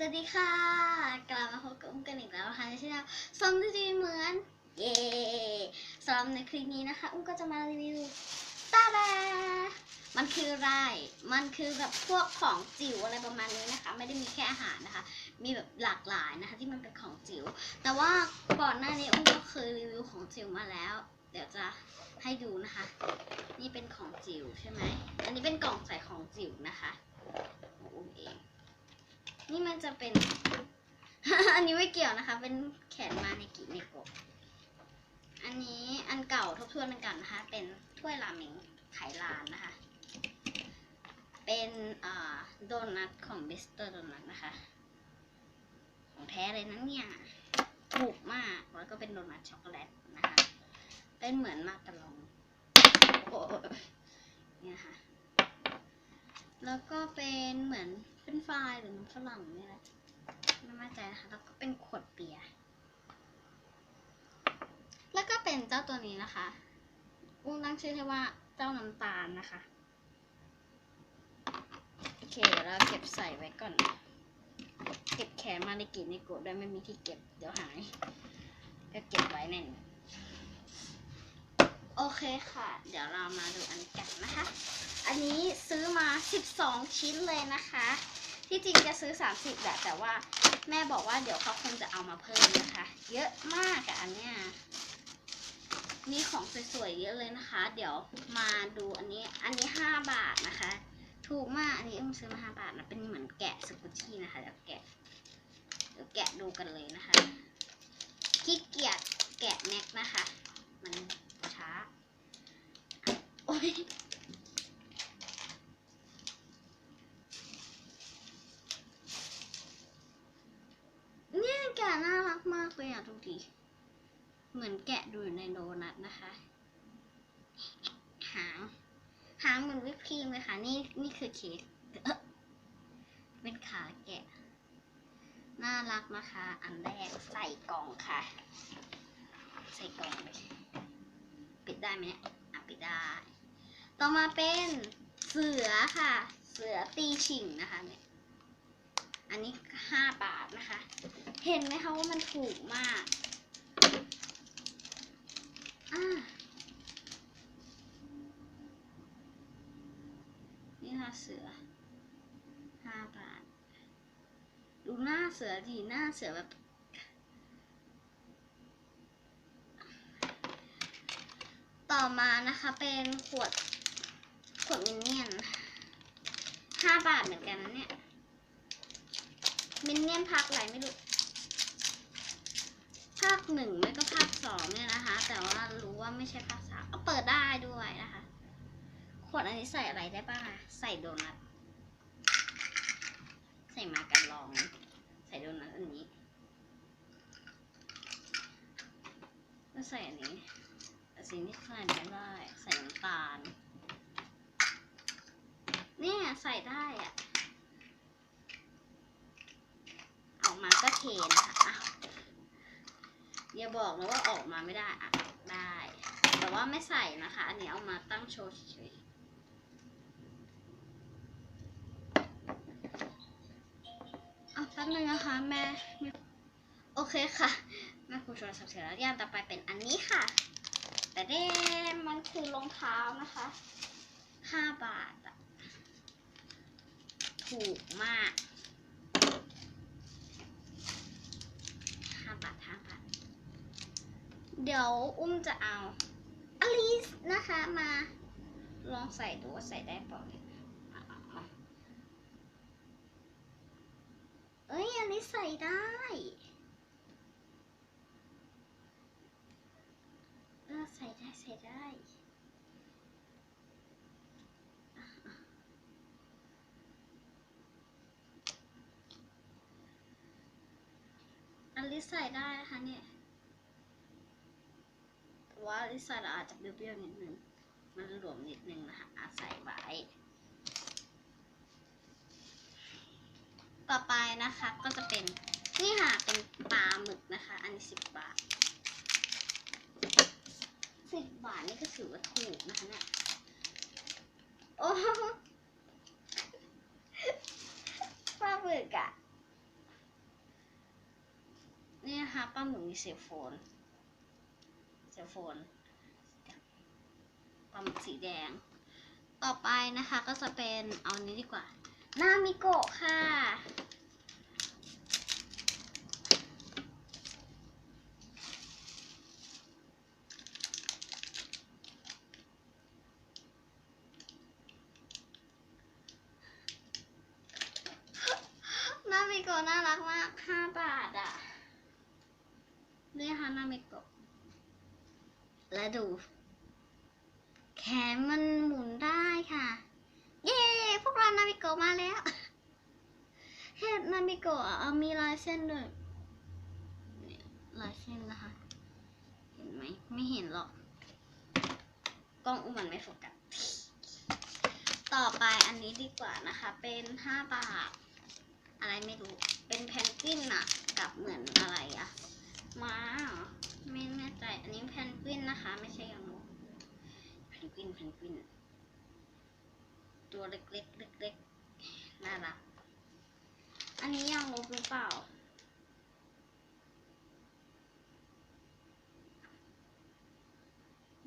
สวัสดีค่ะ กลับมาพบกับอุ้มกันอีกแล้วนะคะในช่องซอมดีเหมือน เย่สำหรับในคลิปนี้นะคะ อุ้มก็จะมารีวิวตาดามันคืออะไร มันคือแบบพวกของจิ๋วอะไรประมาณนี้นะคะ ไม่ได้มีแค่อาหารนะคะ มีแบบหลากหลายนะคะ ที่มันเป็นของจิ๋ว แต่ว่าก่อนหน้านี้อุ้มก็เคยรีวิวของจิ๋วมาแล้ว เดี๋ยวจะให้ดูนะคะ นี่เป็นของจิ๋วใช่ไหม อันนี้เป็นกล่องใส่ของจิ๋วนะคะ ของอุ้มเอง นี่มันจะเป็น อันนี้ไม่เกี่ยวนะคะ เป็นแขนมาในกิเนโกะอันนี้อันเก่าทบทวนกันนะคะ เป็นถ้วยราเมงไขลานนะคะ เป็นโดนัทของเบสเตอร์โดนัทนะคะ ของแท้เลยนะเนี่ย ถูกมากแล้วก็เป็นโดนัทช็อกโกแลตนะคะ เป็นเหมือนมาการะลองโอ้นี่นะคะ แล้วก็เป็นเหมือนเป็นไฟหรือน้ำฝรั่งนี่แหละไม่แน่ใจนะคะ แล้วก็เป็นขวดเบียร์ แล้วก็เป็นเจ้าตัวนี้นะคะ อุ้งตั้งชื่อให้ว่าเจ้าน้ำตาลนะคะ โอเคเราเก็บใส่ไว้ก่อน เก็บแขนมาในกิในโกะด้วยไม่มีที่เก็บเดี๋ยวหาย ก็เก็บไว้แน่น โอเคค่ะ เดี๋ยวเรามาดูอันกันนะคะ อันนี้ซื้อมา 12 ชิ้นเลยนะคะ ที่จริงจะซื้อ 30แหละแต่ว่าแม่บอกว่าเดี๋ยวเขาคงจะเอามาเพิ่มนะคะ เยอะมากอะอันเนี้ยมีของสวยๆเยอะเลยนะคะ เดี๋ยวมาดูอันนี้ อันนี้ 5 บาทนะคะ ถูกมาก อันนี้เอุ้มซื้อมา 5 บาทนะ เป็นเหมือนแกะสกุชชี่นะคะ เดี๋ยวแกะ เดี๋ยวแกะดูกันเลยนะคะ ขี้เกียจแกะแม็กนะคะ มัน ช้าโอ๊ยเนี่ยแกะน่ารักมากเลยอะทุกที เหมือนแกะดูอยู่ในโดนัทนะคะ หาง หางเหมือนวิปครีมเลยค่ะ นี่นี่คือเค้กเป็นขาแกะ น่ารักนะคะ อันแรกใส่กล่องค่ะ ใส่กล่องเลย ปิดได้ไหมเนี่ยอะปิดได้ ต่อมาเป็นเสือค่ะ เสือตีฉิงนะคะเนี่ย อันนี้ห้าบาทนะคะ เห็นไหมคะว่ามันถูกมากอ่านี่ค่ะเสือห้าบาท ดูหน้าเสือดีหน้าเสือแบบ ต่อ มานะคะเป็นขวด ขวดมินเนี่ยนห้าบาทเหมือนกันนะเนี่ย มินเนี่ยนภาคอะไรไม่รู้ภาคหนึ่งไม่ก็ภาคสองเนี่ยนะคะ แต่ว่ารู้ว่าไม่ใช่ภาคสามเอาเปิดได้ด้วยนะคะ ขวดอันนี้ใส่อะไรได้บ้างอะใส่โดนัทใส่มาการอง ใส่โดนัทอันนี้ก็ใส่อันนี้ แต่สิ่งที่ใส่ไม่ได้ใส่น้ำตาล เนี่ยใส่ได้อะออกมาก็เทนะคะอ้าวอย่าบอกนะว่าออกมาไม่ได้อะได้ แต่ว่าไม่ใส่นะคะ อันนี้เอามาตั้งโชว์เฉยเอาแป๊บนึงนะคะแม่ โอเคค่ะแม่ครูชวนสับเสร็จแล้วย่างต่อไปเป็นอันนี้ค่ะ แต่เด้มันคือรองเท้านะคะห้าบาทอะถูกมากห้าบาทห้าบาท เดี๋ยวอุ้มจะเอาอลิสนะคะมา ลองใส่ดูว่าใส่ได้เปล่าเอ้ยอันนี้ใส่ได้ เออ ช้ได้อันนี้ใส่ได้นะคะเนี่ยแต่ว่าลิซ่าเราอาจจะเปรี้ยวๆนิดนึง มันหลวมนิดนึงนะคะอาใส่ไว้ ต่อไปนะคะก็จะเป็น นี่ค่ะ เป็นปลาหมึกนะคะ อันนี้สิบบาท สิบบาทนี่ก็ถือว่าถูกนะคะเนี่ยโอ้ปลาหมึกอะนี่นะคะปลาหมึกมีเซลโฟนเซลโฟนปลาหมึกสีแดง ต่อไปนะคะก็จะเป็นเอานี้ดีกว่า นามิโกะค่ะ มิโกะน่ารักมากห้าบาทอะนี่ค่ะนามิโกะและดู แขนมันหมุนได้ค่ะ เย้ พวกเรานามิโกะมาแล้วเห็ดนามิโกะเอามีลายเส้นด้วยลายเส้นนะคะ เห็นไหม ไม่เห็นหรอก กล้องอุมมันไม่โฟกัส ต่อไปอันนี้ดีกว่านะคะ เป็นห้าบาท อะไรไม่รู้ เป็นแพนกวินอะกับเหมือนอะไรอะม้าเหรอไม่แน่ใจ อันนี้แพนกวินนะคะ ไม่ใช่ยังลบแพนกวินแพนกวิน ตัวเล็กๆเล็กๆน่ารัก อันนี้ยังลบหรือเปล่า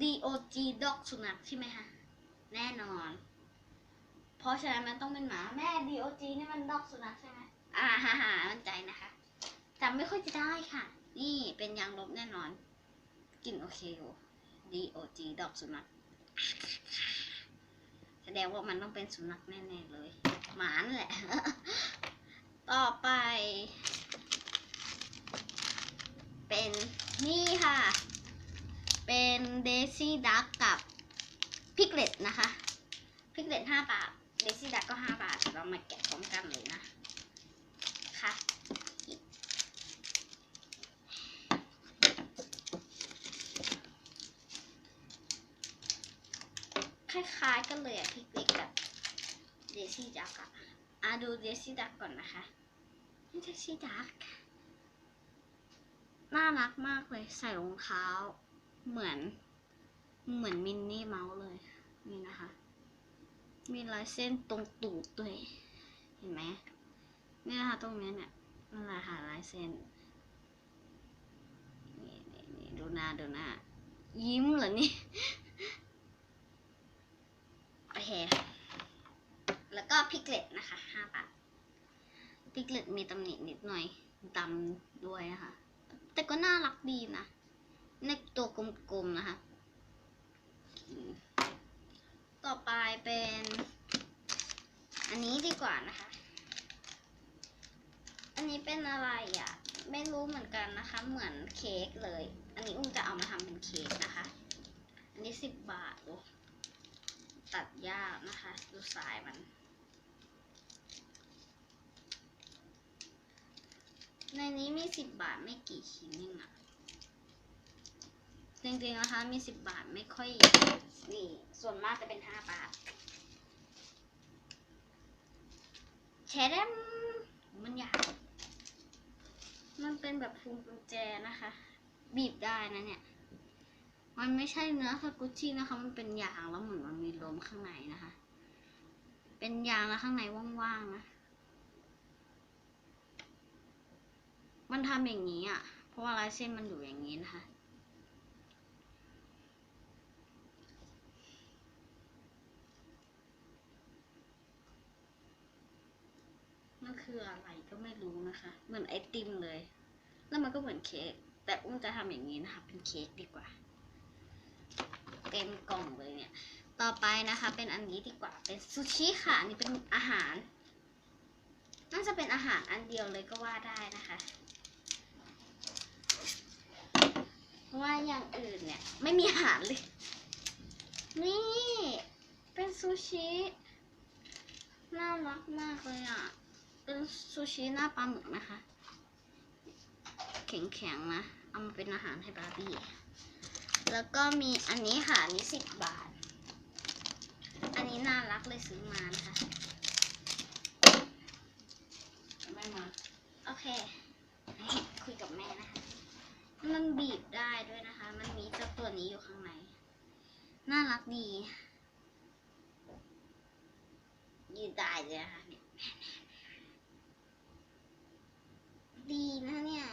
DOG ดอกสุนัขใช่ไหมคะ แน่นอน ราะฉะนั้นมันต้องเป็นหมาแม่ DOG นี่มันดอกสุนัขใช่ไหมอ่าฮ่าฮ่ามันใจนะคะจำไม่ค่อยจะได้ค่ะ นี่เป็นยางลบแน่นอนกลินโอเคอยู่ DOG ดอกสุนัขแสดงว่ามันต้องเป็นสุนัขแน่ๆเลย หมานั่นแหละ ต่อไป เป็นนี่ค่ะ เป็นเดซี่ดักกับพิกเลตนะคะ พิกเลตห้าบาท เดซี่ดักก็ห้าบาท เรามาแกะพร้อมกันเลยนะ ค่ะ คล้ายๆกันเลยอะพิกเลตกับเดซี่ดักอะอะดูเดซี่ดักก่อนนะคะนี่เดซี่ดักน่ารักมากเลยใส่รองเท้า เหมือน เหมือนมินนี่เมาส์เลย นี่นะคะ มีลายเส้นตรงตูดด้วย เห็นไหมนี่นะคะตรงนี้เนี่ยนั่นแหละค่ะลายเส้น นี่นี่นี่ดูหน้าดูหน้า ยิ้มเหรอนี่ โอเค แล้วก็พิกเลตนะคะห้าบาทพิกเลตมีตำหนินิดหน่อยดำด้วยนะคะ แต่ก็น่ารักดีนะ ในตัวกลมๆนะคะ ต่อไปเป็น อันนี้ดีกว่านะคะ อันนี้เป็นอะไรอะ ไม่รู้เหมือนกันนะคะ เหมือนเค้กเลย อันนี้อุ้มจะเอามาทำเป็นเค้กนะคะ อันนี้สิบบาทโอ้ตัดยากนะคะ ดูสายมัน ในนี้มีสิบบาทไม่กี่ชิ้นเองอะจริงๆนะคะมีสิบบาทไม่ค่อย ส่วนมากจะเป็นห้าบาทแชร์มมันยาวมันเป็นแบบพวงกุญแจนะคะ บีบได้นะเนี่ย มันไม่ใช่เนื้อสกุชชี่นะคะ มันเป็นยางแล้วเหมือนมันมีลมข้างในนะคะ เป็นยางแล้วข้างในว่างๆนะ มันทำอย่างนี้อะ เพราะว่าลายเส้นมันอยู่อย่างนี้นะคะ คืออะไรก็ไม่รู้นะคะ เหมือนไอติมเลย แล้วมันก็เหมือนเค้กแต่อุ้มจะทำอย่างนี้นะคะ เป็นเค้กดีกว่า เต็มกล่องเลยเนี่ย ต่อไปนะคะ เป็นอันนี้ดีกว่า เป็นซูชิค่ะ อันนี้เป็นอาหาร น่าจะเป็นอาหารอันเดียวเลยก็ว่าได้นะคะเพราะว่าอย่างอื่นเนี่ย ไม่มีอาหารเลย นี่ เป็นซูชิ น่ารักมากเลยอะ ซูชิหน้าปลาหมึกนะคะ แข็งๆนะ เอามาเป็นอาหารให้บาร์บี้ แล้วก็มีอันนี้ค่ะน,นี้สิบบาท อันนี้น่ารักเลยซื้อมานะคะไม่มาโอเค คุยกับแม่นะคะ มันบีบได้ด้วยนะคะ มันมีเจ้าตัวนี้อยู่ข้างใน น่ารักดียืดได้เลยนะคะเนี่ย ดีนะเนี่ย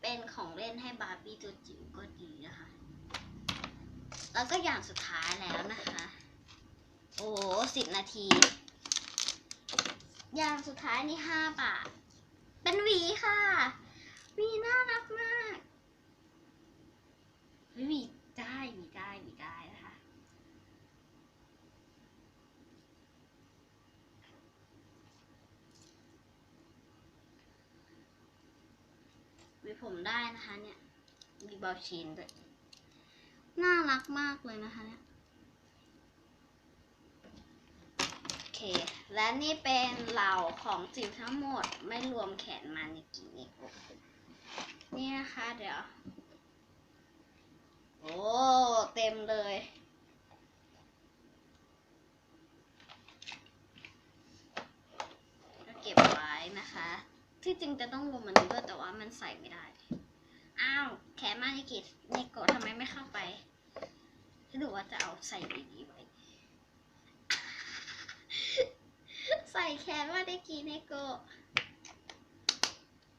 เป็นของเล่นให้บาร์บี้ตัวจิ๋วก็ดีนะคะ แล้วก็อย่างสุดท้ายแล้วนะคะ โอ้สิบนาที อย่างสุดท้ายนี่ห้าบาท เป็นวีค่ะวีน่ารักมากวี วีผมได้นะคะเนี่ยมีบอลชีนด้วยน่ารักมากเลยนะคะเนี่ยโอเค และนี่เป็นเหล่าของจิ๋วทั้งหมดไม่รวมแขนมานิกินิโกนี่นะคะเดี๋ยว โอ้ เต็มเลย ก็เก็บไว้นะคะ ที่จริงจะต้องรวมมันนี้ด้วยแต่ว่ามันใส่ไม่ได้ อ้าว แขนมานิกินิโกะทำไมไม่เข้าไปให้ดูว่าจะเอาใส่ดีๆไว้ ใส่แขนว่าได้กีเนโกะ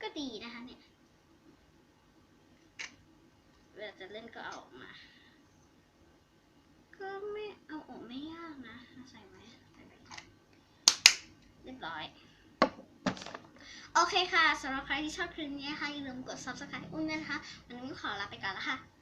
ก็ดีนะคะเนี่ย เวลาจะเล่นก็เอาออกมา ก็ไม่เอาออกไม่ยากนะ ใส่ไหมใส่ไปเรียบร้อย โอเคค่ะสำหรับใครที่ชอบคลิปนี้นะคะอย่าลืมกด subscribe อุ้มด้วยนะคะ วันนี้ขอลาไปก่อนแล้วค่ะ